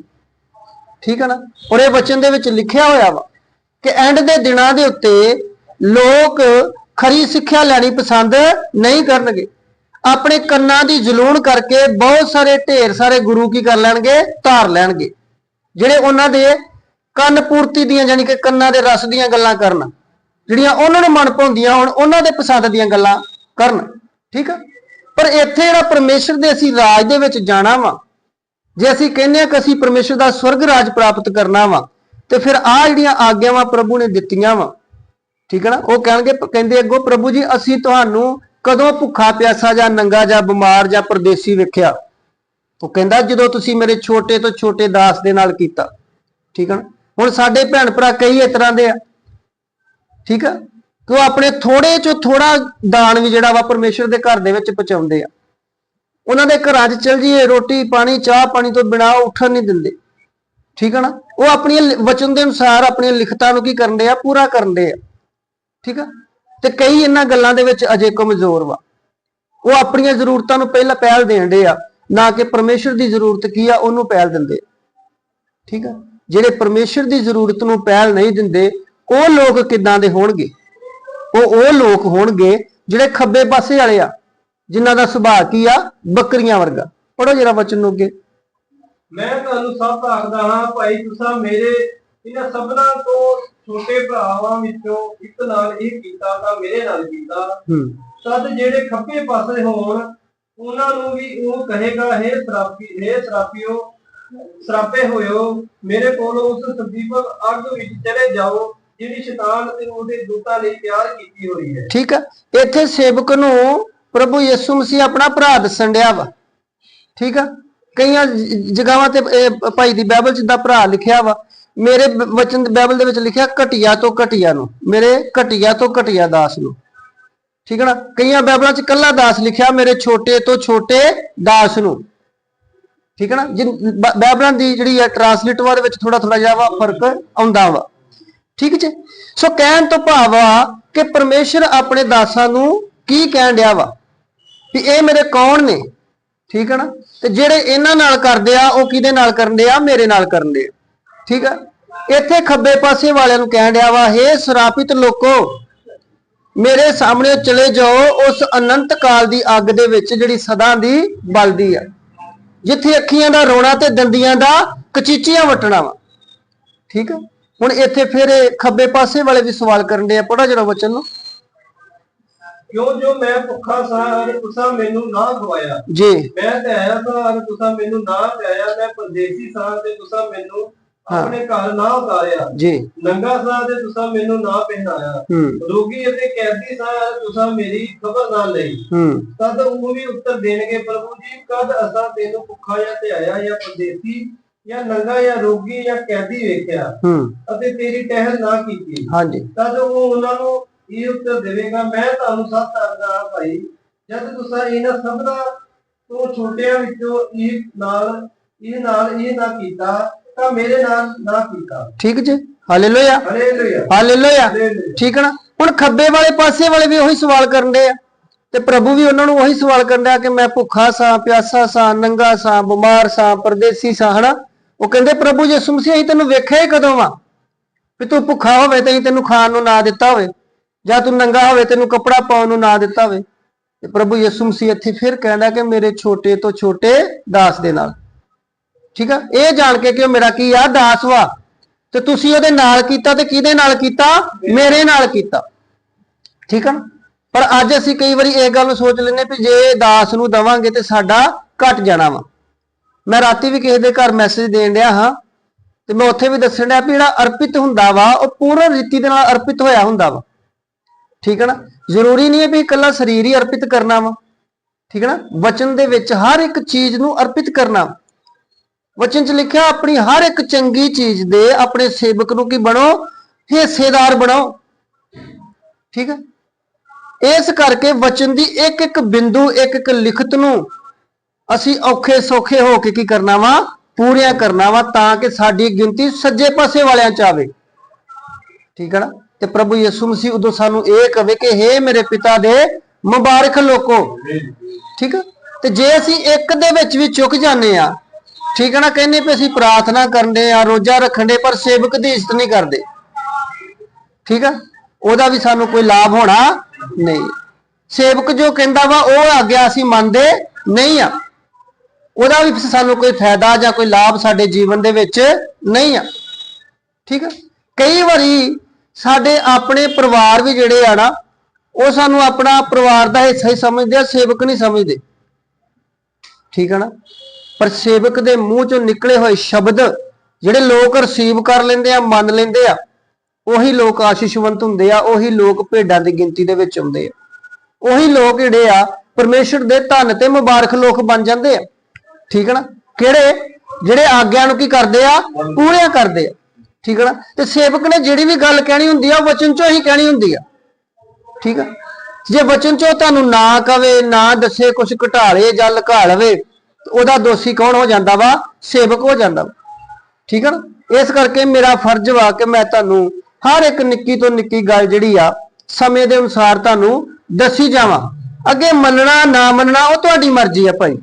ਠੀਕ ਹੈ ਨਾ? ਔਰ ਇਹ ਵਚਨ ਦੇ ਵਿੱਚ ਲਿਖਿਆ ਹੋਇਆ ਵਾ ਕਿ ਐਂਡ ਦੇ ਦਿਨਾਂ ਦੇ ਉੱਤੇ ਲੋਕ ਖਰੀ ਸਿੱਖਿਆ ਲੈਣੀ ਪਸੰਦ ਨਹੀਂ ਕਰਨਗੇ। ਆਪਣੇ ਕੰਨਾਂ ਦੀ ਜ਼ਲੂਣ ਕਰਕੇ ਬਹੁਤ ਸਾਰੇ ਢੇਰ ਸਾਰੇ ਗੁਰੂ ਕੀ ਕਰ ਲੈਣਗੇ? ਧਾਰ ਲੈਣਗੇ। ਜਿਹੜੇ ਉਹਨਾਂ ਦੇ ਕੰਨ ਪੂਰਤੀ ਦੀਆਂ ਯਾਨੀ ਕਿ ਕੰਨਾਂ ਦੇ ਰਸ ਦੀਆਂ ਗੱਲਾਂ ਕਰਨ, ਜਿਹੜੀਆਂ ਉਹਨਾਂ ਨੂੰ ਮਨ ਭਾਉਂਦੀਆਂ ਹੁਣ, ਉਹਨਾਂ ਦੇ ਪਸੰਦ ਦੀਆਂ ਗੱਲਾਂ ਕਰਨ। ਠੀਕ ਆ? ਪਰ ਇੱਥੇ ਜਿਹੜਾ ਪਰਮੇਸ਼ਰ ਦੇ ਅਸੀਂ ਰਾਜ ਦੇ ਵਿੱਚ ਜਾਣਾ ਵਾ, ਜੇ ਅਸੀਂ ਕਹਿੰਦੇ ਆ ਕਿ ਅਸੀਂ ਪਰਮੇਸ਼ਰ ਦਾ ਸਵਰਗ ਰਾਜ ਪ੍ਰਾਪਤ ਕਰਨਾ ਵਾ, ਤੇ ਫਿਰ ਆ ਜਿਹੜੀਆਂ ਆਗਿਆਵਾਂ ਪ੍ਰਭੂ ਨੇ ਦਿੱਤੀਆਂ ਵਾ, ਠੀਕ ਹੈ ਨਾ? ਉਹ ਕਹਿਣਗੇ, ਕਹਿੰਦੇ ਅੱਗੋਂ, ਪ੍ਰਭੂ ਜੀ, ਅਸੀਂ ਤੁਹਾਨੂੰ ਕਦੋਂ ਭੁੱਖਾ ਪਿਆਸਾ ਜਾਂ ਨੰਗਾ ਜਾਂ ਬਿਮਾਰ ਜਾਂ ਪਰਦੇਸੀ ਵੇਖਿਆ? ਉਹ ਕਹਿੰਦਾ, ਜਦੋਂ ਤੁਸੀਂ ਮੇਰੇ ਛੋਟੇ ਤੋਂ ਛੋਟੇ ਦਾਸ ਦੇ ਨਾਲ ਕੀਤਾ। ਠੀਕ ਹੈ ਨਾ? ਹੁਣ ਸਾਡੇ ਭੈਣ ਭਰਾ ਕਈ ਇਸ ਤਰ੍ਹਾਂ ਦੇ ਆ। ਠੀਕ ਆ? ਕਿ ਉਹ ਆਪਣੇ ਥੋੜੇ ਚੋਂ ਥੋੜਾ ਦਾਨ ਵੀ ਜਿਹੜਾ ਵਾ ਪਰਮੇਸ਼ਰ ਦੇ ਘਰ ਦੇ ਵਿੱਚ ਪਹੁੰਚਾਉਂਦੇ ਆ। ਉਹਨਾਂ ਦੇ ਘਰਾਂ 'ਚ ਚਲ ਜੀਏ, ਰੋਟੀ ਪਾਣੀ, ਚਾਹ ਪਾਣੀ ਤੋਂ ਬਿਨਾ ਉੱਠਣ ਨਹੀਂ ਦਿੰਦੇ। ਠੀਕ ਹੈ ਨਾ? ਉਹ ਆਪਣੀਆਂ ਵਚਨ ਦੇ ਅਨੁਸਾਰ ਆਪਣੀਆਂ ਲਿਖਤਾਂ ਨੂੰ ਕੀ ਕਰਨ ਦੇ ਆ? ਪੂਰਾ ਕਰਨ ਦੇ ਆ। ਠੀਕ ਆ? ਤੇ ਕਈ ਇਹਨਾਂ ਗੱਲਾਂ ਦੇ ਵਿੱਚ ਅਜੇ ਕਮਜ਼ੋਰ ਵਾ। ਉਹ ਆਪਣੀਆਂ ਜ਼ਰੂਰਤਾਂ ਨੂੰ ਪਹਿਲਾਂ ਪਹਿਲ ਦੇਣ ਦੇ ਆ, ਨਾ ਕਿ ਪਰਮੇਸ਼ਰ ਦੀ ਜ਼ਰੂਰਤ ਕੀ ਆ ਉਹਨੂੰ ਪਹਿਲ ਦਿੰਦੇ। ਠੀਕ ਆ? ਜਿਹੜੇ ਪਰਮੇਸ਼ਰ ਦੀ ਜ਼ਰੂਰਤ ਨੂੰ ਪਹਿਲ ਨਹੀਂ ਦਿੰਦੇ, ਉਹ ਲੋਕ ਕਿੱਦਾਂ ਦੇ ਹੋਣਗੇ? ਉਹ ਉਹ ਲੋਕ ਹੋਣਗੇ ਜਿਹੜੇ ਖੱਬੇ ਪਾਸੇ ਵਾਲੇ ਆ, ਜਿਨ੍ਹਾਂ ਦਾ ਸੁਭਾਅ ਕੀ ਆ? ਬੱਕਰੀਆਂ ਵਰਗਾ। ਪੜੋ ਜਰਾ ਵਚਨ ਨੂੰ ਅੱਗੇ। ਮੈਂ ਤੁਹਾਨੂੰ ਸਭ ਆਖਦਾ ਹਾਂ, ਭਾਈ ਤੁਸੀਂ ਮੇਰੇ ਇਹਨਾਂ ਸਭਨਾਂ ਤੋਂ ਛੋਟੇ ਭਰਾਵਾਂ ਵਿੱਚੋਂ ਇੱਕ ਨਾਲ ਇਹ ਕੀਤਾ ਤਾਂ ਮੇਰੇ ਨਾਲ ਕੀਤਾ। ਹੂੰ। ਤਦ ਜਿਹੜੇ ਖੱਬੇ ਪਾਸੇ ਹੋਣ ਉਹਨਾਂ ਨੂੰ ਵੀ ਉਹ ਕਹੇਗਾ हे ਸਰਾਪੀ हे ਸਰਾਪਿਓ ਸਰਾਪੇ ਹੋਇਓ। ਮੇਰੇ ਕੋਲੋਂ ਉਸ ਸੰਦੀਪਕ ਅੱਗ ਵਿੱਚ ਚਲੇ ਜਾਓ ਜਿਹੜੀ ਸ਼ੈਤਾਨ ਤੇ ਉਹਦੇ ਦੂਤਾਂ ਲਈ ਤਿਆਰ ਕੀਤੀ ਹੋਈ ਹੈ। ਠੀਕ ਆ। ਇੱਥੇ ਸੇਵਕ ਨੂੰ ਪ੍ਰਭੂ ਯਿਸੂ ਮਸੀਹ ਆਪਣਾ ਭਰਾ ਦੱਸਣ ਡਿਆ ਵਾ। ਠੀਕ ਆ। ਕਈਆਂ ਜ- ਜਗ੍ਹਾਵਾਂ ਤੇ ਭਾਈ ਦੀ ਬਾਈਬਲ ਚ ਦਾ ਭਰਾ ਲਿਖਿਆ ਵਾ। ਮੇਰੇ ਵਚਨ ਬਾਈਬਲ ਦੇ ਵਿੱਚ ਲਿਖਿਆ ਘਟਿਆ ਤੋਂ ਘਟਿਆ ਨੂੰ, ਮੇਰੇ ਘਟਿਆ ਤੋਂ ਘਟਿਆ ਦਾਸ ਨੂੰ। ਠੀਕ ਹੈ ਨਾ? ਕਈਆਂ ਬਾਈਬਲਾਂ ਚ ਕੱਲਾ ਦਾਸ ਲਿਖਿਆ, ਮੇਰੇ ਛੋਟੇ ਤੋਂ ਛੋਟੇ ਦਾਸ ਨੂੰ। ਠੀਕ ਹੈ ਨਾ? ਜਿਨ ਬ- ਬਾਈਬਲਾਂ ਦੀ ਜਿਹੜੀ ਹੈ ਟਰਾਂਸਲੇਟਰ ਦੇ ਵਿੱਚ ਥੋੜਾ ਥੋੜਾ ਜਿਹਾ ਵਾ ਫ਼ਰਕ ਆਉਂਦਾ ਵਾ। ਠੀਕ ਜੇ? ਸੋ ਕਹਿਣ ਤੋਂ ਭਾਵ ਆ ਕਿ ਪਰਮੇਸ਼ਰ ਆਪਣੇ ਦਾਸਾਂ ਨੂੰ ਕੀ ਕਹਿਣ ਡਿਆ ਵਾ? ਵੀ ਇਹ ਮੇਰੇ ਕੌਣ ਨੇ? ਠੀਕ ਹੈ ਨਾ? ਤੇ ਜਿਹੜੇ ਇਹਨਾਂ ਨਾਲ ਕਰਦੇ ਆ, ਉਹ ਕਿਹਦੇ ਨਾਲ ਕਰਨ ਦੇ ਆ? ਮੇਰੇ ਨਾਲ ਕਰਨ ਡਿਆ ਠੀਕ ਆ? ਇੱਥੇ ਖੱਬੇ ਪਾਸੇ ਵਾਲਿਆਂ ਨੂੰ ਕਹਿਣ ਡਿਆ ਵਾ ਹੇ ਸਰਾਪਿਤ ਲੋਕੋ ਮੇਰੇ ਸਾਹਮਣੇ ਚਲੇ ਜਾਓ ਉਸ ਅਨੰਤ ਕਾਲ ਦੀ ਅੱਗ ਦੇ ਵਿੱਚ ਜਿਹੜੀ ਸਦਾ ਦੀ ਬਲਦੀ ਆ। ਜਿੱਥੇ ਅੱਖੀਆਂ ਦਾ ਰੋਣਾ ਤੇ ਦੰਦੀਆਂ ਦਾ ਕਚੀਚੀਆਂ ਵਟਣਾ ਵਾ। ਠੀਕ ਆ? ਹੁਣ ਇੱਥੇ ਫਿਰ ਖੱਬੇ ਪਾਸੇ ਵਾਲੇ ਵੀ ਸਵਾਲ ਕਰਨ ਦੇ ਆ ਪੜਾ ਜਰਾ ਵਚਨ ਨੂੰ। ਕਿਉਂ ਜੋ ਮੈਂ ਭੁੱਖਾ ਸਾਂ ਅਰ ਤੁਸਾਂ ਮੈਨੂੰ ਨਾ ਖਵਾਇਆ। ਜੀ। ਮੈਂ ਤੇ ਆਇਆ ਸਾਂ ਅਰ ਤੁਸਾਂ ਮੈਨੂੰ ਨਾ ਪਿਆਇਆ ਮੈਂ ਪਰਦੇਸੀ ਸਾਂ ਤੇ ਤੁਸਾਂ ਮੈਨੂੰ ਆਪਣੇ ਘਰ ਨਾ ਉਤਾਰਿਆ। ਜੀ। ਨੰਗਾ ਸਾਂ ਤੇ ਤੁਸਾਂ ਮੈਨੂੰ ਨਾ ਪਹਿਨਾਇਆ। ਰੋਗੀ ਅਤੇ ਕੈਦੀ ਸਾਂ ਅਰ ਤੁਸਾਂ ਮੇਰੀ ਖਬਰ ਨਾ ਲਈ। ਤਦ ਉਹ ਵੀ ਉੱਤਰ ਦੇਣਗੇ ਪ੍ਰਭੂ ਜੀ ਕਦ ਅਸਾਂ ਤੈਨੂੰ ਭੁੱਖਾ ਜਾਂ ਤੇ ਆਇਆ ਜਾਂ ਪਰਦੇਸੀ ਜਾਂ ਨੰਗਾ ਜਾਂ ਰੋਗੀ ਜਾਂ ਕੈਦੀ ਵੇਖਿਆ ਅਤੇ ਤੇਰੀ ਟਹਿਲ ਨਾ ਕੀਤੀ? ਹਾਂਜੀ। ਤਦ ਉਹ ਉਹਨਾਂ ਨੂੰ ਇਹ ਉੱਤਰ ਦੇਵੇਗਾ ਮੈਂ ਤੁਹਾਨੂੰ ਆਖਦਾ ਹਾਂ ਭਾਈ ਜਦ ਤੁਸੀਂ ਇਹਨਾਂ ਸਭਨਾ ਤੋਂ ਛੋਟਿਆਂ ਵਿੱਚੋਂ ਇਹ ਨਾਲ ਇਹ ਨਾਲ ਇਹ ਨਾ ਕੀਤਾ ਤਾਂ ਮੇਰੇ ਨਾਲ ਨਾ ਕੀਤਾ। ਠੀਕ ਜੀ? ਹਾਲੇਲੂਇਆ ਹਾਲੇਲੂਇਆ ਹਾਲੇਲੂਇਆ ਠੀਕ ਨਾ? ਹੁਣ ਖੱਬੇ ਵਾਲੇ ਪਾਸੇ ਵਾਲੇ ਵੀ ਉਹੀ ਸਵਾਲ ਕਰਨ ਦੇ ਆ। ਤੇ ਪ੍ਰਭੂ ਵੀ ਉਹਨਾਂ ਨੂੰ ਉਹੀ ਸਵਾਲ ਕਰਨ ਕਿ ਮੈਂ ਭੁੱਖਾ ਸਾਂ ਪਿਆਸਾ ਸਾਂ ਨੰਗਾ ਸਾਂ ਬਿਮਾਰ ਸਾਂ ਪਰਦੇਸੀ ਸਾਂ ਹਨਾ? ਉਹ ਕਹਿੰਦੇ ਪ੍ਰਭੂ ਯਿਸੂ ਮਸੀਹ ਅਸੀਂ ਤੈਨੂੰ ਵੇਖਿਆ ਹੀ ਕਦੋਂ ਵਾ? ਵੀ ਤੂੰ ਭੁੱਖਾ ਹੋਵੇ ਤੇ ਅਸੀਂ ਤੈਨੂੰ ਖਾਣ ਨੂੰ ਨਾ ਦਿੱਤਾ ਹੋਵੇ। ਜਾਂ ਤੂੰ ਨੰਗਾ ਹੋਵੇ ਤੈਨੂੰ ਕੱਪੜਾ ਪਾਉਣ ਨੂੰ ਨਾ ਦਿੱਤਾ ਹੋਵੇ। ਤੇ ਪ੍ਰਭੂ ਯਿਸੂ ਮਸੀਹ ਇੱਥੇ ਫਿਰ ਕਹਿੰਦਾ ਕਿ ਮੇਰੇ ਛੋਟੇ ਤੋਂ ਛੋਟੇ ਦਾਸ ਦੇ ਨਾਲ। ਠੀਕ ਆ? ਇਹ ਜਾਣ ਕੇ ਕਿ ਉਹ ਮੇਰਾ ਕੀ ਆ? ਦਾਸ ਵਾ। ਤੇ ਤੁਸੀਂ ਉਹਦੇ ਨਾਲ ਕੀਤਾ ਤੇ ਕਿਹਦੇ ਨਾਲ ਕੀਤਾ? ਮੇਰੇ ਨਾਲ ਕੀਤਾ। ਠੀਕ ਆ ਨਾ? ਪਰ ਅੱਜ ਅਸੀਂ ਕਈ ਵਾਰੀ ਇਹ ਗੱਲ ਸੋਚ ਲੈਂਦੇ ਵੀ ਜੇ ਦਾਸ ਨੂੰ ਦਵਾਂਗੇ ਤੇ ਸਾਡਾ ਘਟ ਜਾਣਾ ਵਾ। ਮੈਂ ਰਾਤੀ ਵੀ ਕਿਸੇ ਦੇ ਘਰ ਮੈਸੇਜ ਦੇਣ ਡਿਆ ਹਾਂ ਤੇ ਮੈਂ ਉੱਥੇ ਵੀ ਦੱਸਣ ਡਿਆ ਵੀ ਜਿਹੜਾ ਅਰਪਿਤ ਹੁੰਦਾ ਵਾ, ਉਹ ਪੂਰਨ ਰੀਤੀ ਦੇ ਨਾਲ ਅਰਪਿਤ ਹੋਇਆ ਹੁੰਦਾ ਵਾ। ਠੀਕ ਹੈ ਨਾ? ਜ਼ਰੂਰੀ ਨਹੀਂ ਹੈ ਵੀ ਇਕੱਲਾ ਸਰੀਰ ਹੀ ਅਰਪਿਤ ਕਰਨਾ ਵਾ। ਠੀਕ ਹੈ ਨਾ? ਵਚਨ ਦੇ ਵਿੱਚ ਹਰ ਇੱਕ ਚੀਜ਼ ਨੂੰ ਅਰਪਿਤ ਕਰਨਾ। ਵਾ। ਵਚਨ 'ਚ ਲਿਖਿਆ ਆਪਣੀ ਹਰ ਇੱਕ ਚੰਗੀ ਚੀਜ਼ ਦੇ ਆਪਣੇ ਸੇਵਕ ਨੂੰ ਕੀ ਬਣੋ ਹਿੱਸੇਦਾਰ ਬਣਾਓ। ਠੀਕ ਹੈ? ਇਸ ਕਰਕੇ ਵਚਨ ਦੀ ਇੱਕ ਇੱਕ ਬਿੰਦੂ ਇੱਕ ਇੱਕ ਲਿਖਤ ਨੂੰ ਅਸੀਂ ਔਖੇ ਸੌਖੇ ਹੋ ਕੇ ਕੀ ਕਰਨਾ ਵਾ? ਪੂਰੀਆਂ ਕਰਨਾ ਵਾ ਤਾਂ ਕਿ ਸਾਡੀ ਗਿਣਤੀ ਸੱਜੇ ਪਾਸੇ ਵਾਲਿਆਂ ਚ ਆਵੇ। ਠੀਕ ਹੈ ਨਾ? ਤੇ ਪ੍ਰਭੂ ਯਿਸੂ ਮਸੀਹ ਉਦੋਂ ਸਾਨੂੰ ਇਹ ਕਵੇ ਕਿ ਹੇ ਮੇਰੇ ਪਿਤਾ ਦੇ ਮੁਬਾਰਕ ਲੋਕੋ। ਠੀਕ ਹੈ? ਤੇ ਜੇ ਅਸੀਂ ਇੱਕ ਦੇ ਵਿੱਚ ਵੀ ਚੁੱਕ ਜਾਂਦੇ ਆ ਠੀਕ ਹੈ ਨਾ, ਕਹਿੰਦੇ ਵੀ ਅਸੀਂ ਪ੍ਰਾਰਥਨਾ ਕਰਦੇ ਆ ਰੋਜ਼ਾ ਰੱਖਣ ਦੇ, ਪਰ ਸੇਵਕ ਦੀ ਇੱਜ਼ਤ ਨਹੀਂ ਕਰਦੇ। ਠੀਕ ਆ? ਉਹਦਾ ਵੀ ਸਾਨੂੰ ਕੋਈ ਲਾਭ ਹੋਣਾ ਨਹੀਂ। ਸੇਵਕ ਜੋ ਕਹਿੰਦਾ ਵਾ, ਉਹ ਆਗਿਆ ਅਸੀਂ ਮੰਨਦੇ ਨਹੀਂ ਆ। ਉਹਦਾ ਵੀ ਸਾਨੂੰ ਕੋਈ ਫਾਇਦਾ ਜਾਂ ਕੋਈ ਲਾਭ ਸਾਡੇ ਜੀਵਨ ਦੇ ਵਿੱਚ ਨਹੀਂ ਆ। ਠੀਕ ਆ? ਕਈ ਵਾਰੀ ਸਾਡੇ ਆਪਣੇ ਪਰਿਵਾਰ ਵੀ ਜਿਹੜੇ ਆ ਨਾ, ਉਹ ਸਾਨੂੰ ਆਪਣਾ ਪਰਿਵਾਰ ਦਾ ਹਿੱਸਾ ਹੀ ਸਮਝਦੇ ਆ, ਸੇਵਕ ਨਹੀਂ ਸਮਝਦੇ। ਠੀਕ ਹੈ ਨਾ? ਪਰ ਸੇਵਕ ਦੇ ਮੂੰਹ ਚੋਂ ਨਿਕਲੇ ਹੋਏ ਸ਼ਬਦ ਜਿਹੜੇ ਲੋਕ ਰਿਸੀਵ ਕਰ ਲੈਂਦੇ ਆ, ਮੰਨ ਲੈਂਦੇ ਆ, ਉਹੀ ਲੋਕ ਆਸ਼ੀਸ਼ਵੰਤ ਹੁੰਦੇ ਆ, ਉਹੀ ਲੋਕ ਭੇਡਾਂ ਦੀ ਗਿਣਤੀ ਦੇ ਵਿੱਚ ਆਉਂਦੇ ਆ। ਉਹੀ ਲੋਕ ਜਿਹੜੇ ਆ, ਪਰਮੇਸ਼ਰ ਦੇ ਧਨ ਤੇ ਮੁਬਾਰਕ ਲੋਕ ਬਣ ਜਾਂਦੇ ਆ। ਠੀਕ ਹੈ ਨਾ? ਕਿਹੜੇ? ਜਿਹੜੇ ਆਗਿਆ ਨੂੰ ਕੀ ਕਰਦੇ ਆ? ਪੂਰੀਆਂ ਕਰਦੇ ਆ। ਠੀਕ ਹੈ ਨਾ? ਤੇ ਸੇਵਕ ਨੇ ਜਿਹੜੀ ਵੀ ਗੱਲ ਕਹਿਣੀ ਹੁੰਦੀ ਆ, ਉਹ ਵਚਨ ਚੋਂ ਹੀ ਕਹਿਣੀ ਹੁੰਦੀ ਆ। ਠੀਕ ਆ? ਜੇ ਵਚਨ ਚੋਂ ਤੁਹਾਨੂੰ ਨਾ ਕਵੇ, ਨਾ ਦੱਸੇ ਕੁਝ ਘਟਾਲੇ ਜਾਂ ਲੁਕਾ ਲਵੇ ਉਹਦਾ ਦੋਸ਼ੀ ਕੌਣ ਹੋ ਜਾਂਦਾ ਵਾ? ਸੇਵਕ ਹੋ ਜਾਂਦਾ ਵਾ। ਠੀਕ ਹੈ ਨਾ? ਇਸ ਕਰਕੇ ਮੇਰਾ ਫਰਜ਼ ਵਾ ਕਿ ਮੈਂ ਤੁਹਾਨੂੰ ਹਰ ਇੱਕ ਨਿੱਕੀ ਤੋਂ ਨਿੱਕੀ ਗੱਲ ਜਿਹੜੀ ਆ, ਸਮੇਂ ਦੇ ਅਨੁਸਾਰ ਤੁਹਾਨੂੰ ਦੱਸੀ ਜਾਵਾਂ। ਅੱਗੇ ਮੰਨਣਾ, ਨਾ ਮੰਨਣਾ, ਉਹ ਤੁਹਾਡੀ ਮਰਜ਼ੀ ਆ ਭਾਈ।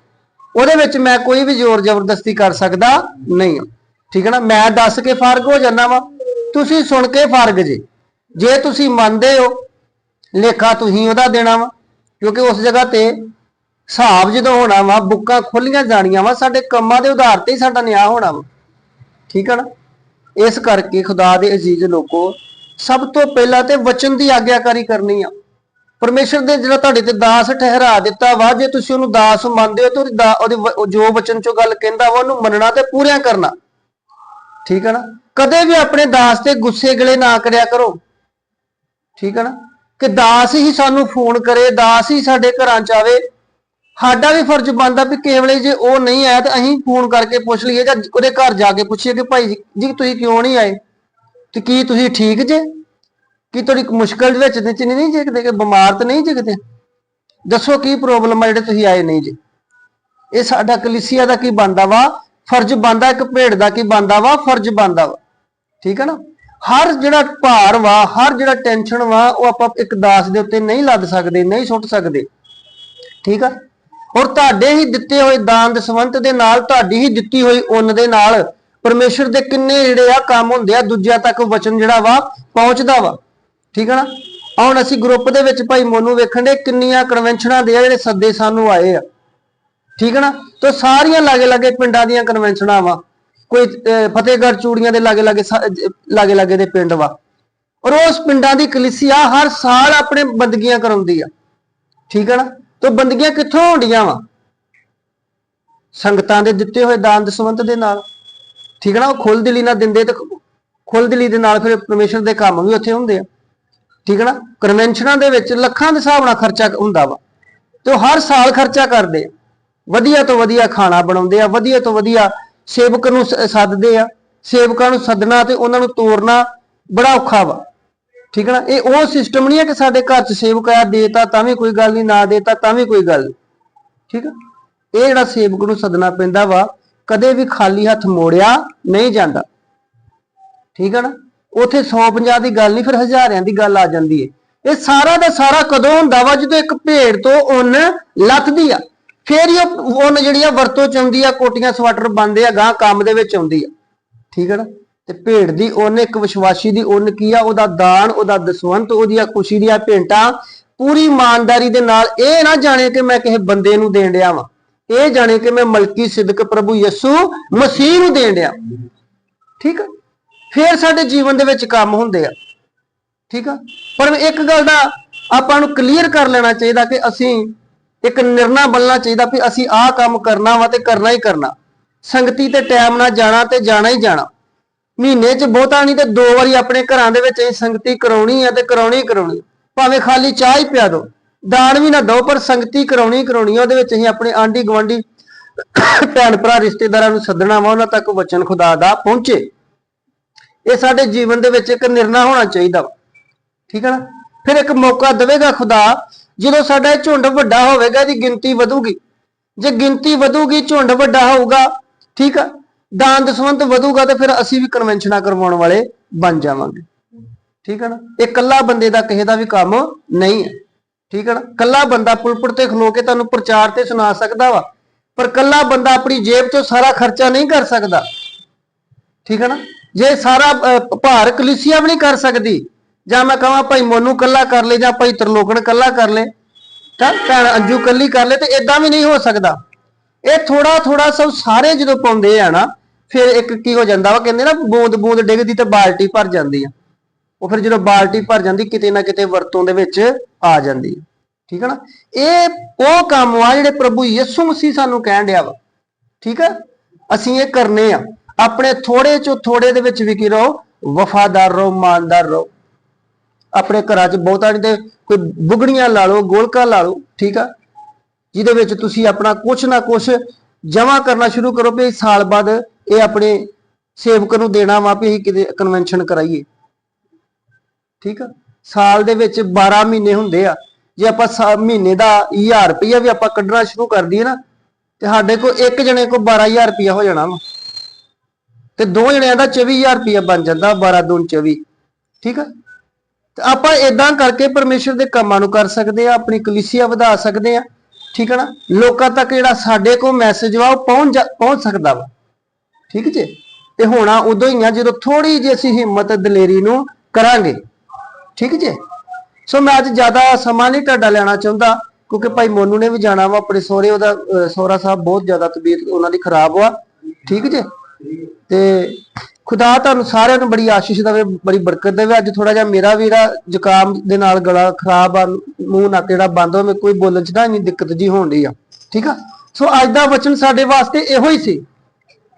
ਉਹਦੇ ਵਿੱਚ ਮੈਂ ਕੋਈ ਵੀ ਜ਼ੋਰ ਜ਼ਬਰਦਸਤੀ ਕਰ ਸਕਦਾ ਨਹੀਂ ਹਾਂ ਠੀਕ ਹੈ ਨਾ? ਮੈਂ ਦੱਸ ਕੇ ਫਾਰਗ ਹੋ ਜਾਂਦਾ ਵਾ। ਤੁਸੀਂ ਸੁਣ ਕੇ ਫਾਰਗ ਜੇ। ਜੇ ਤੁਸੀਂ ਮੰਨਦੇ ਹੋ, ਲੇਖਾ ਤੁਸੀਂ ਉਹਦਾ ਦੇਣਾ ਵਾ। ਕਿਉਂਕਿ ਉਸ ਜਗ੍ਹਾ ਤੇ ਹਿਸਾਬ ਜਦੋਂ ਹੋਣਾ ਵਾ, ਬੁੱਕਾਂ ਖੋਲੀਆਂ ਜਾਣੀਆਂ ਵਾ, ਸਾਡੇ ਕੰਮਾਂ ਦੇ ਉਧਾਰ ਤੇ ਹੀ ਸਾਡਾ ਨਿਆਂ ਹੋਣਾ ਵਾ। ਠੀਕ ਹੈ ਨਾ? ਇਸ ਕਰਕੇ ਖੁਦਾ ਦੇ ਅਜ਼ੀਜ਼ ਲੋਕੋ, ਸਭ ਤੋਂ ਪਹਿਲਾਂ ਤੇ ਵਚਨ ਦੀ ਆਗਿਆਕਾਰੀ ਕਰਨੀ ਆ। ਪਰਮੇਸ਼ਰ ਦੇ ਜਿਹੜਾ ਤੁਹਾਡੇ ਤੇ ਦਾਸ ਠਹਿਰਾ ਦਿੱਤਾ ਵਾ, ਜੇ ਤੁਸੀਂ ਉਹਨੂੰ ਦਾਸ ਮੰਨਦੇ ਹੋ, ਤਾਂ ਉਹਦੀ ਦਾ- ਉਹਦੇ ਜੋ ਵਚਨ ਚੋਂ ਗੱਲ ਕਹਿੰਦਾ ਵਾ, ਉਹਨੂੰ ਮੰਨਣਾ ਤੇ ਪੂਰਿਆਂ ਕਰਨਾ। ਠੀਕ ਹੈ ਨਾ? ਕਦੇ ਵੀ ਆਪਣੇ ਦਾਸ ਤੇ ਗੁੱਸੇ ਗਿਲੇ ਨਾ ਕਰਿਆ ਕਰੋ। ਠੀਕ ਹੈ ਨਾ? ਕਿ ਦਾਸ ਹੀ ਸਾਨੂੰ ਫੋਨ ਕਰੇ, ਦਾਸ ਹੀ ਸਾਡੇ ਘਰਾਂ ਚ ਆਵੇ ਸਾਡਾ ਵੀ ਫਰਜ਼ ਬਣਦਾ ਵੀ ਕਿਸੇ ਜੇ ਉਹ ਨਹੀਂ ਆਇਆ ਤਾਂ ਅਸੀਂ ਫੋਨ ਕਰਕੇ ਪੁੱਛ ਲਈਏ ਜਾਂ ਉਹਦੇ ਘਰ ਜਾ ਕੇ ਪੁੱਛੀਏ ਕਿ ਭਾਈ ਜੀ ਤੁਸੀਂ ਕਿਉਂ ਨਹੀਂ ਆਏ? ਤੇ ਕੀ ਤੁਸੀਂ ਠੀਕ ਜੇ? ਕੀ ਤੁਹਾਡੀ ਮੁਸ਼ਕਲ ਦੇ ਵਿੱਚ ਤੇ ਚ ਨਹੀਂ ਜਿਗਦੇ ਕਿ ਬਿਮਾਰ ਤਾਂ ਨਹੀਂ ਜਿਗਦੇ ਦੱਸੋ ਕੀ ਪ੍ਰੋਬਲਮ ਆ ਜਿਹੜੇ ਤੁਸੀਂ ਆਏ ਨਹੀਂ ਜੇ? ਇਹ ਸਾਡਾ ਕਲੀਸਿਆ ਦਾ ਕੀ ਬੰਦਾ ਵਾ? ਫਰਜ਼ ਬੰਦਾ ਇੱਕ ਭੇਡ ਦਾ ਕੀ ਬੰਦਾ ਵਾ? ਫਰਜ਼ ਬੰਦਾ ਵਾ। ਠੀਕ ਹੈ ਨਾ? ਹਰ ਜਿਹੜਾ ਭਾਰ ਵਾ, ਹਰ ਜਿਹੜਾ ਟੈਨਸ਼ਨ ਵਾ, ਉਹ ਆਪਾਂ ਇੱਕ ਦਾਸ ਦੇ ਉੱਤੇ ਨਹੀਂ ਲੱਦ ਸਕਦੇ, ਨਹੀਂ ਸੁੱਟ ਸਕਦੇ। ਠੀਕ ਆ? ਔਰ ਤੁਹਾਡੇ ਹੀ ਦਿੱਤੇ ਹੋਏ ਦਾਨ ਦਸਵੰਤ ਦੇ ਨਾਲ, ਤੁਹਾਡੀ ਹੀ ਦਿੱਤੀ ਹੋਈ ਉਨ ਦੇ ਨਾਲ ਪਰਮੇਸ਼ਰ ਦੇ ਕਿੰਨੇ ਜਿਹੜੇ ਆ ਕੰਮ ਹੁੰਦੇ ਆ, ਦੂਜਿਆਂ ਤੱਕ ਵਚਨ ਜਿਹੜਾ ਵਾ ਪਹੁੰਚਦਾ ਵਾ। ਠੀਕ ਹੈ ਨਾ? ਹੁਣ ਅਸੀਂ ਗਰੁੱਪ ਦੇ ਵਿੱਚ ਭਾਈ ਮੋਨੂ ਵੇਖਣ ਦੇ ਕਿੰਨੀਆਂ ਕਨਵੈਨਸ਼ਨਾਂ ਦੇ ਆ ਜਿਹੜੇ ਸੱਦੇ ਸਾਨੂੰ ਆਏ ਆ। ਠੀਕ ਹੈ ਨਾ? ਤੇ ਸਾਰੀਆਂ ਲਾਗੇ ਲਾਗੇ ਪਿੰਡਾਂ ਦੀਆਂ ਕਨਵੈਨਸ਼ਨਾਂ ਵਾ। ਕੋਈ ਫਤਿਹਗੜ੍ਹ ਚੂੜੀਆਂ ਦੇ ਲਾਗੇ ਲਾਗੇ ਲਾਗੇ ਲਾਗੇ ਦੇ ਪਿੰਡ ਵਾ। ਔਰ ਉਸ ਪਿੰਡਾਂ ਦੀ ਕਲੀਸਿਆ ਹਰ ਸਾਲ ਆਪਣੇ ਬੰਦਗੀਆਂ ਕਰਾਉਂਦੀ ਆ। ਠੀਕ ਹੈ ਨਾ? ਤੇ ਬੰਦਗੀਆਂ ਕਿੱਥੋਂ ਹੁੰਦੀਆਂ ਵਾ? ਸੰਗਤਾਂ ਦੇ ਦਿੱਤੇ ਹੋਏ ਦਾਨ ਸੰਬੰਧ ਦੇ ਨਾਲ। ਠੀਕ ਹੈ ਨਾ, ਉਹ ਖੁੱਲ ਦਿਲੀ ਨਾਲ ਦਿੰਦੇ ਤੇ ਖੁੱਲ ਦਿਲੀ ਦੇ ਨਾਲ ਫਿਰ ਪਰਮੇਸ਼ਰ ਦੇ ਕੰਮ ਵੀ ਉੱਥੇ ਹੁੰਦੇ ਆ। ਠੀਕ ਹੈ ਨਾ ਕਨਵੈਨਸ਼ਨਾਂ ਦੇ ਵਿੱਚ ਲੱਖਾਂ ਦੇ ਹਿਸਾਬ ਨਾਲ ਖਰਚਾ ਹੁੰਦਾ ਵਾ। ਤੇ ਉਹ ਹਰ ਸਾਲ ਖਰਚਾ ਕਰਦੇ ਆ। ਵਧੀਆ ਤੋਂ ਵਧੀਆ ਖਾਣਾ ਬਣਾਉਂਦੇ ਆ, ਵਧੀਆ ਤੋਂ ਵਧੀਆ ਸੇਵਕ ਨੂੰ ਸ- ਸੱਦਦੇ ਆ। ਸੇਵਕਾਂ ਨੂੰ ਸੱਦਣਾ ਤੇ ਉਹਨਾਂ ਨੂੰ ਤੋਰਨਾ ਬੜਾ ਔਖਾ ਵਾ। ਠੀਕ ਹੈ ਨਾ? ਇਹ ਉਹ ਸਿਸਟਮ ਨਹੀਂ ਹੈ ਕਿ ਸਾਡੇ ਘਰ 'ਚ ਸੇਵਕ ਆ ਦੇਤਾ ਤਾਂ ਵੀ ਕੋਈ ਗੱਲ ਨਹੀਂ, ਨਾ ਦੇਤਾ ਤਾਂ ਵੀ ਕੋਈ ਗੱਲ ਨੀ। ਠੀਕ ਹੈ? ਇਹ ਜਿਹੜਾ ਸੇਵਕ ਨੂੰ ਸੱਦਣਾ ਪੈਂਦਾ ਵਾ, ਕਦੇ ਵੀ ਖਾਲੀ ਹੱਥ ਮੋੜਿਆ ਨਹੀਂ ਜਾਂਦਾ। ਠੀਕ ਹੈ ਨਾ? ਉਥੇ 150 ਦੀ ਗੱਲ ਨਹੀਂ, ਫਿਰ ਹਜ਼ਾਰਿਆਂ ਦੀ ਗੱਲ ਆ ਜਾਂਦੀ ਹੈ ਇਹ ਸਾਰਾ ਦਾ ਸਾਰਾ ਕਦੋਂ ਹੁੰਦਾ ਵਾ? ਜਦੋਂ ਇੱਕ ਭੇੜ ਤੋਂ ਉੱਨ ਲੱਥਦੀ ਆ। ਫੇਰ ਹੀ ਉਹ ਜਿਹੜੀ ਆ, ਵਰਤੋਂ ਚ ਆਉਂਦੀ ਆ, ਕੋਟੀਆਂ, ਸਵਾਟਰ ਬਣਦੇ ਆ ਗਾਂ ਕੰਮ ਦੇ ਵਿੱਚ ਆਉਂਦੀ ਆ। ਠੀਕ ਹੈ ਨਾ? ਤੇ ਭੇਡ ਦੀ ਉੱਨ ਇੱਕ ਵਿਸ਼ਵਾਸੀ ਦੀ ਉੱਨ ਕੀ ਆ? ਉਹਦਾ ਦਾਨ, ਉਹਦਾ ਦਸਵੰਤ ਉਹਦੀਆਂ ਖੁਸ਼ੀ ਦੀਆਂ ਭੇਂਟਾਂ ਪੂਰੀ ਇਮਾਨਦਾਰੀ ਦੇ ਨਾਲ ਇਹ ਨਾ ਜਾਣੇ ਕਿ ਮੈਂ ਕਿਸੇ ਬੰਦੇ ਨੂੰ ਦੇਣ ਡਿਆ ਵਾਂ। ਇਹ ਜਾਣੇ ਕਿ ਮੈਂ ਮਲਕੀ ਸਿਦਕ ਪ੍ਰਭੂ ਯਿਸੂ ਮਸੀਹ ਨੂੰ ਦੇਣ ਡਿਆ। ਠੀਕ ਆ? ਫਿਰ ਸਾਡੇ ਜੀਵਨ ਦੇ ਵਿੱਚ ਕੰਮ ਹੁੰਦੇ ਆ। ਠੀਕ ਆ? ਪਰ ਇੱਕ ਗੱਲ ਦਾ ਆਪਾਂ ਨੂੰ ਕਲੀਅਰ ਕਰ ਲੈਣਾ ਚਾਹੀਦਾ ਕਿ ਅਸੀਂ ਇੱਕ ਨਿਰਣਾ ਬਣਨਾ ਚਾਹੀਦਾ ਵੀ ਅਸੀਂ ਆਹ ਕੰਮ ਕਰਨਾ ਵਾ ਤੇ ਕਰਨਾ ਹੀ ਕਰਨਾ। ਸੰਗਤੀ ਤੇ ਟਾਈਮ ਨਾਲ ਜਾਣਾ ਤੇ ਜਾਣਾ ਹੀ ਜਾਣਾ। ਮਹੀਨੇ 'ਚ ਬਹੁਤਾ ਨਹੀਂ ਤੇ ਦੋ ਵਾਰੀ ਆਪਣੇ ਘਰਾਂ ਦੇ ਵਿੱਚ ਅਸੀਂ ਸੰਗਤੀ ਕਰਾਉਣੀ ਆ ਤੇ ਕਰਾਉਣੀ ਕਰਾਉਣੀ ਭਾਵੇਂ ਖਾਲੀ ਚਾਹ ਹੀ ਪਿਆ ਦੋ, ਦਾਨ ਵੀ ਨਾ ਦਿਓ ਪਰ ਸੰਗਤੀ ਕਰਾਉਣੀ ਕਰਾਉਣੀ ਆ। ਉਹਦੇ ਵਿੱਚ ਅਸੀਂ ਆਪਣੇ ਆਂਢੀ ਗੁਆਂਢੀ, ਭੈਣ ਭਰਾ, ਰਿਸ਼ਤੇਦਾਰਾਂ ਨੂੰ ਸੱਦਣਾ ਵਾ, ਉਹਨਾਂ ਤੱਕ ਵਚਨ ਖੁਦਾ ਦਾ ਪਹੁੰਚੇ। ਇਹ ਸਾਡੇ ਜੀਵਨ ਦੇ ਵਿੱਚ ਇੱਕ ਨਿਰਣਾ ਹੋਣਾ ਚਾਹੀਦਾ ਵਾ। ਠੀਕ ਹੈ ਨਾ? ਫਿਰ ਇੱਕ ਮੌਕਾ ਦੇਵੇਗਾ ਖੁਦਾ, ਜਦੋਂ ਸਾਡਾ ਇਹ ਝੁੰਡ ਵੱਡਾ ਹੋਵੇਗਾ ਦੀ ਗਿਣਤੀ ਵਧੂਗੀ। ਜੇ ਗਿਣਤੀ ਵਧੂਗੀ, ਝੁੰਡ ਵੱਡਾ ਹੋਊਗਾ, ਠੀਕ ਆ? ਦਾਨ ਦਸਵੰਤ ਵਧੂਗਾ ਤੇ ਫਿਰ ਅਸੀਂ ਵੀ ਕਨਵੈਨਸ਼ਨਾਂ ਕਰਵਾਉਣ ਵਾਲੇ ਬਣ ਜਾਵਾਂਗੇ। ਠੀਕ ਹੈ ਨਾ? ਇਹ ਕੱਲਾ ਬੰਦੇ ਦਾ ਕਿਸੇ ਦਾ ਵੀ ਕੰਮ ਨਹੀਂ ਹੈ। ਠੀਕ ਹੈ ਨਾ? ਕੱਲਾ ਬੰਦਾ ਪੁਲਪੁਰ ਤੇ ਖਲੋ ਕੇ ਤੁਹਾਨੂੰ ਪ੍ਰਚਾਰ ਤੇ ਸੁਣਾ ਸਕਦਾ ਵਾ, ਪਰ ਕੱਲਾ ਬੰਦਾ ਆਪਣੀ ਜੇਬ ਤੋਂ ਸਾਰਾ ਖਰਚਾ ਨਹੀਂ ਕਰ ਸਕਦਾ। ਠੀਕ ਹੈ ਨਾ? ਜੇ ਸਾਰਾ ਭਾਰ ਕਲੀਸਿਆ ਵੀ ਨਹੀਂ ਕਰ ਸਕਦੀ, ਜਾਂ ਮੈਂ ਕਹਾਂ ਭਾਈ ਮੋਨੂ ਕੱਲਾ ਕਰ ਲੈ, ਜਾਂ ਭਾਈ ਤਰਲੋਕਣ ਕੱਲਾ ਕਰ ਲੈ, ਤਾਂ ਭੈਣ ਅੰਜੂ ਕੱਲੀ ਕਰ ਲੈ ਤੇ ਇਦਾਂ ਵੀ ਨਹੀਂ ਹੋ ਸਕਦਾ। ਇਹ ਥੋੜਾ ਥੋੜਾ ਸਭ ਸਾਰੇ ਜਦੋਂ ਪਾਉਂਦੇ ਆ ਨਾ ਫਿਰ ਇੱਕ ਕੀ ਹੋ ਜਾਂਦਾ ਵਾ ਕਹਿੰਦੇ ਨਾ ਬੂੰਦ ਬੂੰਦ ਡਿੱਗਦੀ ਤੇ ਬਾਲਟੀ ਭਰ ਜਾਂਦੀ ਆ। ਉਹ ਫਿਰ ਜਦੋਂ ਬਾਲਟੀ ਭਰ ਜਾਂਦੀ, ਕਿਤੇ ਨਾ ਕਿਤੇ ਵਰਤੋਂ ਦੇ ਵਿੱਚ ਆ ਜਾਂਦੀ ਹੈ ਠੀਕ ਹੈ ਨਾ? ਇਹ ਉਹ ਕੰਮ ਆ ਜਿਹੜੇ ਪ੍ਰਭੂ ਯਿਸੂ ਮਸੀਹ ਸਾਨੂੰ ਕਹਿਣ ਡਿਆ ਵਾ। ਠੀਕ ਹੈ ਅਸੀਂ ਇਹ ਕਰਨੇ ਆ। ਆਪਣੇ ਥੋੜੇ ਚੋਂ ਥੋੜੇ ਦੇ ਵਿੱਚ ਵੀ ਕੀ ਰਹੋ, ਵਫਾਦਾਰ ਰਹੋ, ਇਮਾਨਦਾਰ ਰਹੋ। ਆਪਣੇ ਘਰਾਂ 'ਚ ਬਹੁਤਾ ਨਹੀਂ ਕੋਈ ਬੁਗੜੀਆਂ ਲਾ ਲਓ, ਗੋਲਕਾ ਲਾ ਲਓ, ਠੀਕ ਆ? ਜਿਹਦੇ ਵਿੱਚ ਤੁਸੀਂ ਆਪਣਾ ਕੁਛ ਨਾ ਕੁਛ ਜਮਾ ਕਰਨਾ ਸ਼ੁਰੂ ਕਰੋ ਵੀ ਸਾਲ ਬਾਅਦ ਇਹ ਆਪਣੇ ਸੇਵਕ ਨੂੰ ਦੇਣਾ ਵਾ ਵੀ ਅਸੀਂ ਕਿਤੇ ਕਨਵੈਨਸ਼ਨ ਕਰਾਈਏ। ਠੀਕ ਆ? ਸਾਲ ਦੇ ਵਿੱਚ 12 ਮਹੀਨੇ ਹੁੰਦੇ ਆ। ਜੇ ਆਪਾਂ ਮਹੀਨੇ ਦਾ 1000 ਰੁਪਇਆ ਵੀ ਆਪਾਂ ਕੱਢਣਾ ਸ਼ੁਰੂ ਕਰ ਦਈਏ ਨਾ, ਤੇ ਸਾਡੇ ਕੋਲ ਇੱਕ ਜਣੇ ਕੋਲ 12000 ਰੁਪਇਆ ਹੋ ਜਾਣਾ ਵਾ। ਤੇ ਦੋ ਜਣਿਆਂ ਦਾ 24000 ਰੁਪਇਆ ਬਣ ਜਾਂਦਾ 12 ਦੂਨ 24 ਠੀਕ ਆ? ਤੇ ਆਪਾਂ ਇਦਾਂ ਕਰਕੇ ਪਰਮੇਸ਼ਰ ਦੇ ਕੰਮਾਂ ਨੂੰ ਕਰ ਸਕਦੇ ਆ, ਆਪਣੀ ਕਲੀਸਿਆ ਵਧਾ ਸਕਦੇ ਆ। ਠੀਕ ਹੈ ਨਾ? ਲੋਕਾਂ ਤੱਕ ਜਿਹੜਾ ਸਾਡੇ ਕੋਲ ਮੈਸੇਜ ਵਾ, ਉਹ ਪਹੁੰਚ ਜਾ- ਪਹੁੰਚ ਸਕਦਾ ਵਾ। ਠੀਕ ਜੇ? ਤੇ ਹੋਣਾ ਉਦੋਂ ਹੀ ਆ ਜਦੋਂ ਥੋੜੀ ਜਿਹੀ ਅਸੀਂ ਹਿੰਮਤ ਦਲੇਰੀ ਨੂੰ ਕਰਾਂਗੇ। ਠੀਕ ਜੇ? ਸੋ ਮੈਂ ਅੱਜ ਜ਼ਿਆਦਾ ਸਮਾਂ ਨਹੀਂ ਤੁਹਾਡਾ ਲੈਣਾ ਚਾਹੁੰਦਾ, ਕਿਉਂਕਿ ਭਾਈ ਮੋਨੂ ਨੇ ਵੀ ਜਾਣਾ ਵਾ, ਆਪਣੇ ਸੋਹਰੇ ਉਹਦਾ ਸੋਹਰਾ ਸਾਹਿਬ ਬਹੁਤ ਜ਼ਿਆਦਾ ਤਬੀਅਤ ਉਹਨਾਂ ਦੀ ਖਰਾਬ ਵਾ। ਠੀਕ ਜੇ? ਤੇ ਖੁਦਾ ਤੁਹਾਨੂੰ ਸਾਰਿਆਂ ਨੂੰ ਬੜੀ ਆਸ਼ੀਸ਼ ਦੇਵੇ, ਬੜੀ ਬਰਕਤ ਦੇਵੇ। ਅੱਜ ਥੋੜਾ ਜਿਹਾ ਮੇਰਾ ਵੀ ਜਿਹੜਾ ਜ਼ੁਕਾਮ ਦੇ ਨਾਲ ਗਲਾ ਖਰਾਬ ਆ, ਮੂੰਹ ਨਾ ਜਿਹੜਾ ਬੰਦ ਹੋਵੇ, ਕੋਈ ਬੋਲਣ ਚ ਨਾ ਇੰਨੀ ਦਿੱਕਤ ਜੀ ਹੋਣ ਡਈ ਆ। ਠੀਕ ਆ? ਸੋ ਅੱਜ ਦਾ ਵਚਨ ਸਾਡੇ ਵਾਸਤੇ ਇਹੋ ਹੀ ਸੀ।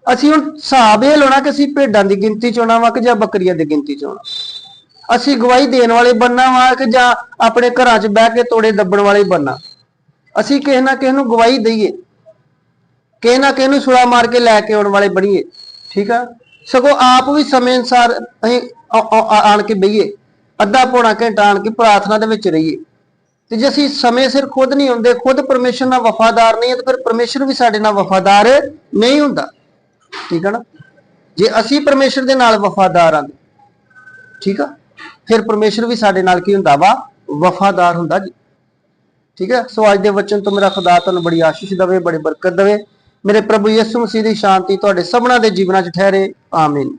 ਅਸੀਂ ਹੁਣ ਹਿਸਾਬ ਇਹ ਲਾਉਣਾ ਕਿ ਅਸੀਂ ਭੇਡਾਂ ਦੀ ਗਿਣਤੀ ਚ ਆਉਣਾ ਵਾ ਕਿ ਜਾਂ ਬੱਕਰੀਆਂ ਦੀ ਗਿਣਤੀ ਚ ਆਉਣਾ। ਅਸੀਂ ਗਵਾਹੀ ਦੇਣ ਵਾਲੇ ਬੰਨਾ ਵਾ ਕਿ ਜਾਂ ਆਪਣੇ ਘਰਾਂ 'ਚ ਬਹਿ ਕੇ ਤੋੜੇ ਦੱਬਣ ਵਾਲੇ ਬੰਨਾ ਅਸੀਂ ਕਿਸੇ ਨਾ ਕਿਸੇ ਨੂੰ ਗਵਾਹੀ ਦਈਏ। ਕਿਸੇ ਨਾ ਕਿਸੇ ਨੂੰ ਛੁਰਾ ਮਾਰ ਕੇ ਲੈ ਕੇ ਆਉਣ ਵਾਲੇ ਬਣੀਏ। ਠੀਕ ਆ? ਸਗੋਂ ਆਪ ਵੀ ਸਮੇਂ ਅਨਸਾਰ ਅਸੀਂ ਆਣ ਕੇ ਬਈਏ। ਅੱਧਾ ਪੌਣਾ ਘੰਟਾ ਆਣ ਕੇ ਪ੍ਰਾਰਥਨਾ ਦੇ ਵਿੱਚ ਰਹੀਏ। ਤੇ ਜੇ ਅਸੀਂ ਸਮੇਂ ਸਿਰ ਖੁਦ ਨਹੀਂ ਹੁੰਦੇ, ਖੁਦ ਪਰਮੇਸ਼ਰ ਨਾਲ ਵਫਾਦਾਰ ਨਹੀਂ ਹੈ, ਤਾਂ ਫਿਰ ਪਰਮੇਸ਼ਰ ਵੀ ਸਾਡੇ ਨਾਲ ਵਫਾਦਾਰ ਨਹੀਂ ਹੁੰਦਾ। ਠੀਕ ਹੈ ਨਾ? ਜੇ ਅਸੀਂ ਪਰਮੇਸ਼ਰ ਦੇ ਨਾਲ ਵਫਾਦਾਰ ਹਾਂ ਠੀਕ ਆ? ਫਿਰ ਪਰਮੇਸ਼ਰ ਵੀ ਸਾਡੇ ਨਾਲ ਕੀ ਹੁੰਦਾ ਵਾ? ਵਫਾਦਾਰ ਹੁੰਦਾ ਜੀ। ਠੀਕ ਹੈ ਸੋ ਅੱਜ ਦੇ ਵਚਨ ਤੋਂ ਮੇਰਾ ਖੁਦਾ ਤੁਹਾਨੂੰ ਬੜੀ ਆਸ਼ੀਸ਼ ਦੇਵੇ, ਬੜੀ ਬਰਕਤ ਦੇਵੇ। ਮੇਰੇ ਪ੍ਰਭੂ ਯਿਸੂ ਮਸੀਹ ਦੀ ਸ਼ਾਂਤੀ ਤੁਹਾਡੇ ਸਭਨਾਂ ਦੇ ਜੀਵਨਾਂ 'ਚ ਠਹਿਰੇ। ਆਮੀਨ।